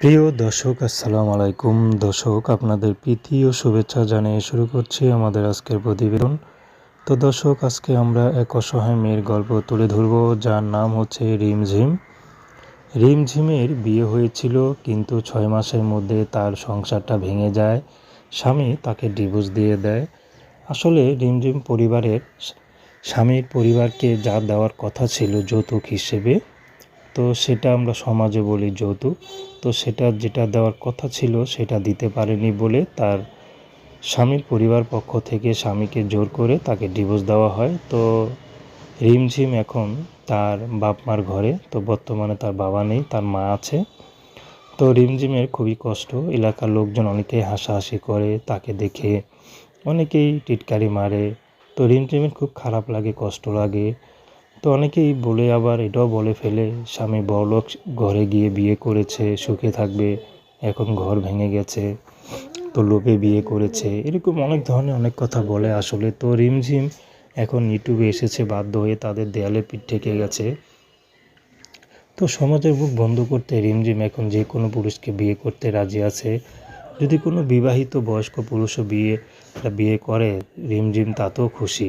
প্রিয় দর্শক, আসসালামু আলাইকুম। দর্শক, আপনাদের প্রীতি ও শুভেচ্ছা জানিয়ে শুরু করছি আমাদের আজকের প্রতিবেদন। তো দর্শক, আজকে আমরা এক অসহায় মেয়ের গল্প তুলে ধরব, যার নাম হচ্ছে রিমঝিম। রিমঝিমের বিয়ে হয়েছিল, কিন্তু ছয় মাসের মধ্যে তার সংসারটা ভেঙে যায়। স্বামী তাকে ডিভোর্স দিয়ে দেয়। আসলে রিমঝিম পরিবারের স্বামীর পরিবারকে যা দেওয়ার কথা ছিল যৌতুক হিসেবে তো সেটা আমরা সমাজে বলি যৌতুক। তো সেটা যেটা দেওয়ার কথা ছিল সেটা দিতে পারেনি বলে তার স্বামীর পরিবার পক্ষ থেকে স্বামীকে জোর করে তাকে ডিভোর্স দেওয়া হয়। তো রিমঝিম এখন তার বাপ মার ঘরে। তো বর্তমানে তার বাবা নেই, তার মা আছে। তো রিমঝিমের খুবই কষ্ট। এলাকার লোকজন অনেকেই হাসাহাসি করে, তাকে দেখে অনেকেই টিটকারি মারে। তো রিমঝিমের খুব খারাপ লাগে, কষ্ট লাগে। তো অনেকেই বলে আবার, এটাও বলে ফেলে, স্বামী বড়লোক ঘরে গিয়ে বিয়ে করেছে, সুখে থাকবে, এখন ঘর ভেঙে গেছে, তো লোভে বিয়ে করেছে। এরকম অনেক ধরনের অনেক কথা বলে আসলে। তো রিমঝিম এখন ইউটিউবে এসেছে, বাধ্য হয়ে তাদের দেয়ালে পিঠ ঠেকে গেছে। তো সমাজের বুক বন্ধ করতে রিমঝিম এখন যে কোনো পুরুষকে বিয়ে করতে রাজি আছে। যদি কোনো বিবাহিত বয়স্ক পুরুষও বিয়ে বিয়ে করে, রিমঝিম তাতেও খুশি।